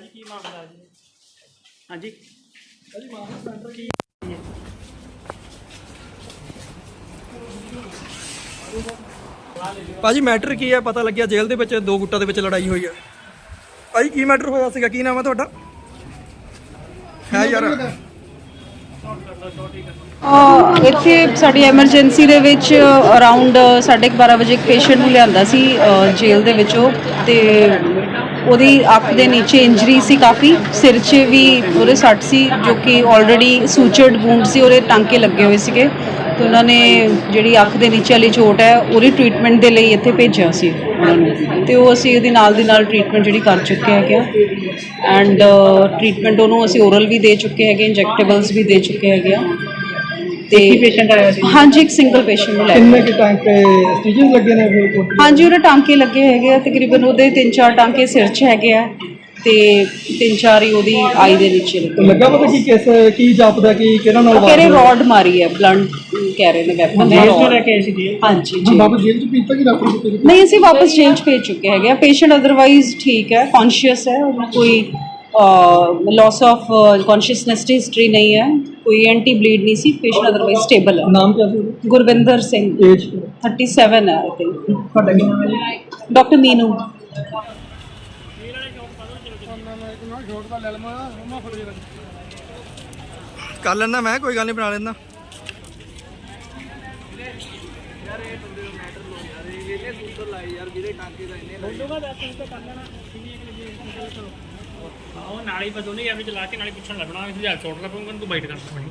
ਮਾਮਲਾ ਜੀ? ਹਾਂਜੀ। ਭਾਜੀ ਮੈਟਰ ਕੀ ਹੈ? ਪਤਾ ਲੱਗਿਆ ਜੇਲ੍ਹ ਦੇ ਵਿੱਚ ਦੋ ਗੁੱਟਾਂ ਦੇ ਵਿੱਚ ਲੜਾਈ ਹੋਈ ਹੈ। ਭਾਜੀ ਕੀ ਮੈਟਰ ਹੋਇਆ ਸੀਗਾ? ਕੀ ਨਾਮ ਹੈ ਤੁਹਾਡਾ? ਹੈ ਯਾਰ। ਇੱਥੇ ਸਾਡੀ ਐਮਰਜੈਂਸੀ ਦੇ ਵਿੱਚ ਅਰਾਊਂਡ 12:30 ਵਜੇ ਇੱਕ ਪੇਸ਼ੈਂਟ ਨੂੰ ਲਿਆਂਦਾ ਸੀ ਜੇਲ੍ਹ ਦੇ ਵਿੱਚੋਂ ਤੇ ਉਹਦੀ ਅੱਖ ਦੇ ਨੀਚੇ ਇੰਜਰੀ ਸੀ ਕਾਫੀ, ਸਿਰ 'ਚ ਵੀ ਉਹਦੇ ਸੱਟ ਸੀ, ਜੋ ਕਿ ਆਲਰੇਡੀ ਸੂਚਰਡ ਵੂੰਡ ਸੀ, ਉਹਦੇ ਟਾਂਕੇ ਲੱਗੇ ਹੋਏ ਸੀਗੇ। ਤੇ ਉਹਨਾਂ ਨੇ ਜਿਹੜੀ ਅੱਖ ਦੇ ਨੀਚੇ ਵਾਲੀ ਚੋਟ ਹੈ, ਉਹਦੀ ਟ੍ਰੀਟਮੈਂਟ ਦੇ ਲਈ ਇੱਥੇ ਭੇਜਿਆ ਸੀ। ਉਹਨਾਂ ਨੂੰ ਤੇ ਉਹ ਅਸੀਂ ਉਹਦੀ ਨਾਲ ਦੀ ਨਾਲ ਟ੍ਰੀਟਮੈਂਟ ਜਿਹੜੀ ਕਰ ਚੁੱਕੇ ਹੈਗੇ ਆ। ਐਂਡ ਟ੍ਰੀਟਮੈਂਟ ਉਹਨੂੰ ਅਸੀਂ ਓਰਲ ਵੀ ਦੇ ਚੁੱਕੇ ਹੈਗੇ ਇੰਜੈਕਟੇਬਲਸ ਵੀ ਦੇ ਚੁੱਕੇ ਹੈਗੇ ਆ। ਤੇ patient ਆਇਆ ਸੀ? ਹਾਂਜੀ ਇੱਕ ਸਿੰਗਲ ਪੇਸ਼ੈਂਟ ਨੂੰ ਲੈ ਕੇ। ਕਿੰਨੇ ਕਿ ਟਾਈਮ ਤੇ ਸਟਿਚਸ ਲੱਗੇ ਨੇ ਫਿਰ ਹਾਂਜੀ ਉਹਦੇ ਟਾਂਕੇ ਲੱਗੇ ਹੈਗੇ ਆ ਤਕਰੀਬਨ ਉਹਦੇ 3-4 ਟਾਂਕੇ ਸਿਰ 'ਚ ਹੈਗੇ ਆ ਤੇ 3-4 ਹੀ ਉਹਦੀ ਆਈ ਦੇ ਨੀਚੇ ਲੱਗੇ ਲੱਗਾ ਪਤਾ ਕੀ ਕਿਸ ਕੀ ਜਾਪਦਾ ਕਿ ਕਿਹਨਾਂ ਨਾਲ ਉਹ ਕਹਿ ਰਹੇ ਰੋਡ ਮਾਰੀ ਹੈ ਬਲੰਟ ਕਹਿ ਰਹੇ ਨੇ ਵੈਪਨ ਜੇਲ੍ਹ ਤੋਂ ਲੈ ਕੇ ਆਏ ਸੀ ਜੀ ਹਾਂਜੀ ਜੀ ਵਾਪਸ ਜੇਲ੍ਹ ਚ ਪੀਤਾ ਕਿ ਡਾਕਟਰ ਨਹੀਂ ਅਸੀਂ ਵਾਪਸ ਚੇਂਜ ਭੇਜ ਚੁੱਕੇ ਹੈਗੇ ਆ। ਪੇਸ਼ੈਂਟ ਅਦਰਵਾਈਜ਼ ਠੀਕ ਹੈ ਕੌਨਸ਼ੀਅਸ ਹੈ ਉਹਨੂੰ ਕੋਈ ਲਾਸ ਆਫ ਕੌਨਸ਼ੀਅਸਨੈਸ ਦੀ ਹਿਸਟਰੀ ਨਹੀਂ ਹੈ। ਕੋਈ ਐਂਟੀ ਬਲੀਡ ਨਹੀਂ ਸੀ ਪੇਸ਼ੈਂਟ ਅਦਰਵਾਈਜ਼ ਸਟੇਬਲ ਹੈ। ਨਾਮ ਕੀ ਸੀ ਗੁਰਵਿੰਦਰ ਸਿੰਘ। ਏਜ 37 ਹੈ? ਆਈ ਥਿੰਕ ਤੁਹਾਡਾ ਕੀ ਨਾਮ ਹੈ ਡਾਕਟਰ ਮੀਨੂ। ਕਰ ਲੈਣਾ ਮੈਂ ਕੋਈ ਗੱਲ ਨਹੀਂ ਬਣਾ ਹਾਂ ਉਹ ਨਾਲ ਹੀ ਬਸ ਦੋਨੇ ਯਾਰ ਵਿੱਚ ਲਾ ਕੇ ਨਾਲੇ ਪੁੱਛਣ ਲੱਗਣਾ ਇਸ ਜਾਂ ਬਾਈਟ ਕਰਨਾ